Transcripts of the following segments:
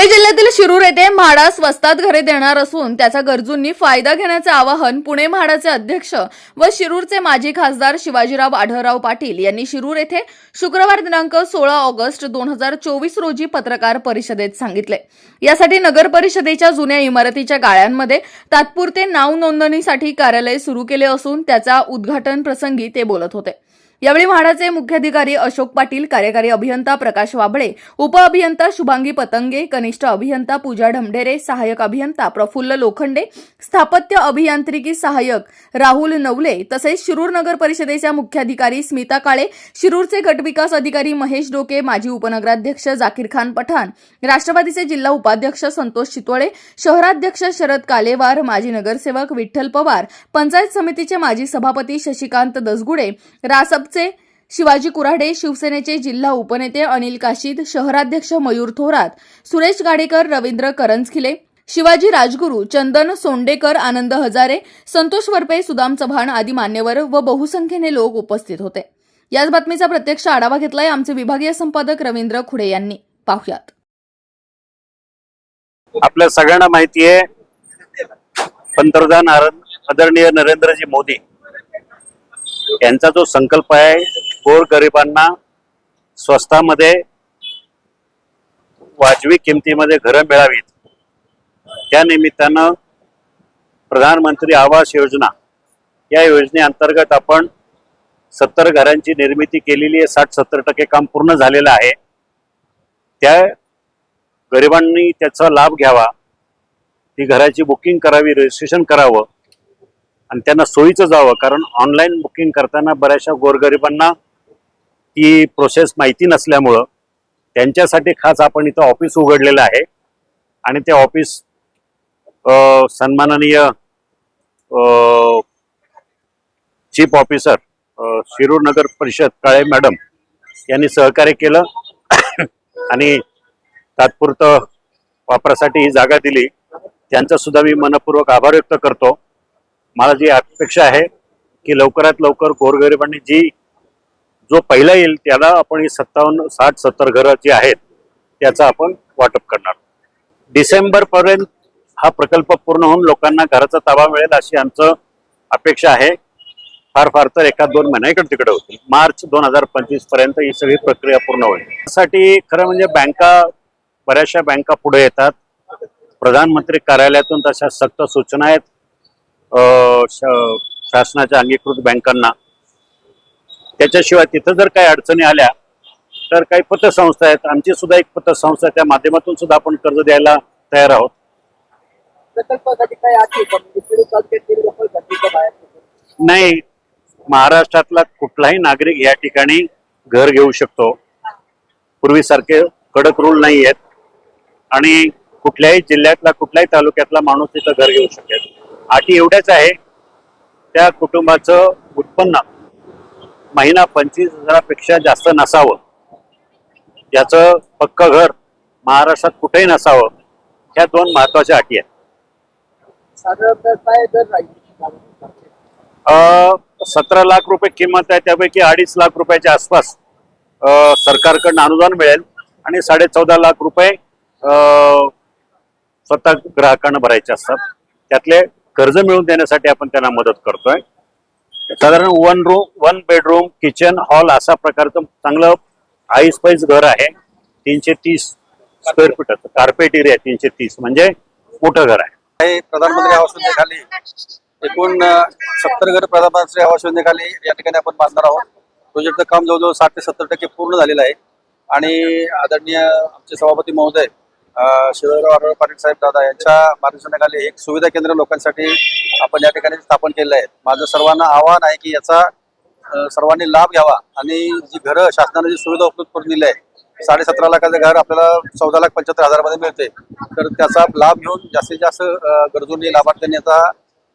पुणे जिल्ह्यातील शिरूर येथे म्हाडा स्वस्तात घरे देणार असून त्याचा गरजूंनी फायदा घेण्याचे आवाहन पुणे म्हाडाचे अध्यक्ष व शिरूरचे माजी खासदार शिवाजीराव आढळराव पाटील यांनी शिरूर येथे शुक्रवार दिनांक सोळा ऑगस्ट दोन हजार चोवीस रोजी पत्रकार परिषदेत सांगितले. यासाठी नगर परिषदेच्या जुन्या इमारतीच्या गाळ्यांमध्ये तात्पुरते नाव नोंदणीसाठी कार्यालय सुरू केले असून त्याचा उद्घाटन प्रसंगी ते बोलत होते. यावेळी म्हाडाचे मुख्याधिकारी अशोक पाटील कार्यकारी अभियंता प्रकाश वाबळे उपअभियंता शुभांगी पतंगे कनिष्ठ अभियंता पूजा ढमढेरे सहाय्यक अभियंता प्रफुल्ल लोखंडे स्थापत्य अभियांत्रिकी सहाय्यक राहुल नवले तसेच शिरूर नगर परिषदेच्या मुख्याधिकारी स्मिता काळे शिरूरचे गटविकास अधिकारी महेश डोके माजी उपनगराध्यक्ष जाकीर खान पठाण राष्ट्रवादीचे जिल्हा उपाध्यक्ष संतोष चितोळे शहराध्यक्ष शरद कालेवार माजी नगरसेवक विठ्ठल पवार पंचायत समितीचे माजी सभापती शशिकांत दसगुडे रासप भाजपचे शिवाजी कुऱ्हाडे शिवसेनेचे जिल्हा उपनेते अनिल काशीद शहराध्यक्ष मयूर थोरात सुरेश गाडेकर रवींद्र करंजखिले शिवाजी राजगुरू चंदन सोंडेकर आनंद हजारे संतोष वरपे सुदाम चव्हाण आदी मान्यवर व बहुसंख्येने लोक उपस्थित होते. याच बातमीचा प्रत्यक्ष आढावा घेतलाय आमचे विभागीय संपादक रवींद्र खुडे यांनी. पाहुयात. आपल्या सगळ्यांना माहिती आहे पंतप्रधान आदरणीय नरेंद्रजी मोदी यांचा जो संकल्प आहे गोर गरिबांना स्वस्तामध्ये वाजवी किमतीमध्ये घरं मिळावीत. त्या निमित्तानं प्रधानमंत्री आवास योजना या योजनेअंतर्गत आपण सत्तर घरांची निर्मिती केलेली आहे साठ सत्तर टक्के काम पूर्ण झालेलं आहे. त्या गरिबांनी त्याचा लाभ घ्यावा. ती घराची बुकिंग करावी रजिस्ट्रेशन करावं. आणि त्यांना सोयीचं जावं कारण ऑनलाईन बुकिंग करताना बऱ्याचशा गोरगरिबांना ती प्रोसेस माहिती नसल्यामुळं त्यांच्यासाठी खास आपण इथं ऑफिस उघडलेलं आहे. आणि ते ऑफिस सन्माननीय चीफ ऑफिसर शिरूर नगर परिषद काळे मॅडम यांनी सहकार्य केलं आणि तात्पुरतं वापरासाठी ही जागा दिली. त्यांचा सुद्धा मी मनपूर्वक आभार व्यक्त करतो. मला जी अपेक्षा आहे की लवकरात लवकर गोरगरिबांनी जी जो पहिला येईल त्याला आपण ही सत्तावन्न साठ सत्तर घरं जी आहेत त्याचं आपण वाटप करणार. डिसेंबरपर्यंत हा प्रकल्प पूर्ण होऊन लोकांना घराचा ताबा मिळेल अशी आमचं अपेक्षा आहे. फार फार तर एका दोन महिना इकडे तिकडे होतील. मार्च दोन हजार पंचवीसपर्यंत ही सगळी प्रक्रिया पूर्ण होईल. त्यासाठी खरं म्हणजे बँका बऱ्याचशा बँका पुढे येतात. प्रधानमंत्री कार्यालयातून तशा सक्त सूचना आहेत. शासनाच्या अंगीकृत बँकांना. त्याच्याशिवाय तिथं जर काही अडचणी आल्या तर काही पतसंस्था आहेत. आमची सुद्धा एक पतसंस्था आहे. त्या माध्यमातून सुद्धा आपण कर्ज द्यायला तयार आहोत. नाही. महाराष्ट्रातला कुठलाही नागरिक या ठिकाणी घर घेऊ शकतो. पूर्वीसारखे कडक रूल नाही आहेत आणि कुठल्याही जिल्ह्यातला कुठल्याही तालुक्यातला माणूस तिथं घर घेऊ शकेल. अटी एवढ्याच आहे त्या कुटुंबाचं उत्पन्न महिना पंचवीस हजारापेक्षा जास्त नसावं. याचं पक्क घर महाराष्ट्रात कुठेही नसावं ह्या दोन महत्त्वाच्या अटी आहेत. सतरा लाख रुपये किंमत आहे त्यापैकी अडीच लाख रुपयाच्या आसपास सरकारकडनं अनुदान मिळेल आणि साडे चौदा लाख रुपये स्वतः ग्राहकांना भरायचे असतात. त्यातले कर्ज मिळवून देण्यासाठी आपण त्यांना मदत करतोय. साधारण one room one bedroom kitchen hall असा प्रकारचं चांगलं आईस पाईस घर आहे. तीनशे तीस स्क्वेअर फीटाचं कार्पेट एरिया तीनशे तीस. म्हणजे मोठं घर आहे. प्रधानमंत्री आवास योजनेखाली एकूण सत्तर घर प्रधानमंत्री आवास योजनेखाली या ठिकाणी आपण बांधणार आहोत. प्रोजेक्टचं काम जवळजवळ साठ ते सत्तर टक्के पूर्ण झालेलं आहे. आणि आदरणीय आमचे सभापती महोदय अं, शिवराव पाटील साहेब दादा यांच्या मार्गदर्शनाखाली एक सुविधा केंद्र लोकांसाठी आपण या ठिकाणी स्थापन केलेलं आहे. माझं सर्वांना आव्हान आहे की याचा सर्वांनी लाभ घ्यावा आणि जी घरं शासनाने जी सुविधा उपलब्ध करून दिली आहे साडे सतरा लाखाचं घर आपल्याला चौदा लाख पंच्याहत्तर हजारमध्ये मिळते तर त्याचा लाभ घेऊन जास्तीत जास्त गरजूंनी लाभार्थ्यांनी याचा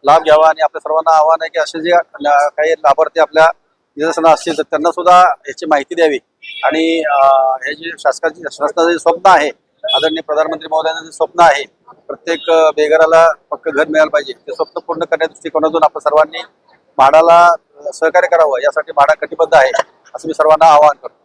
लाभ घ्यावा आणि आपल्या सर्वांना आव्हान आहे की असे जे काही लाभार्थी आपल्या निदर्शनं असतील तर त्यांना सुद्धा याची माहिती द्यावी आणि हे जे शासकाचे शासनाचं जे स्वप्न आहे आदरणीय प्रधानमंत्री महोदयांचं जे स्वप्न आहे प्रत्येक बेघराला पक्क घर मिळालं पाहिजे. ते स्वप्न पूर्ण करण्या दृष्टिकोनातून आपण सर्वांनी म्हाडाला सहकार्य करावं यासाठी म्हाडा कटिबद्ध आहे असं मी सर्वांना आवाहन करतो.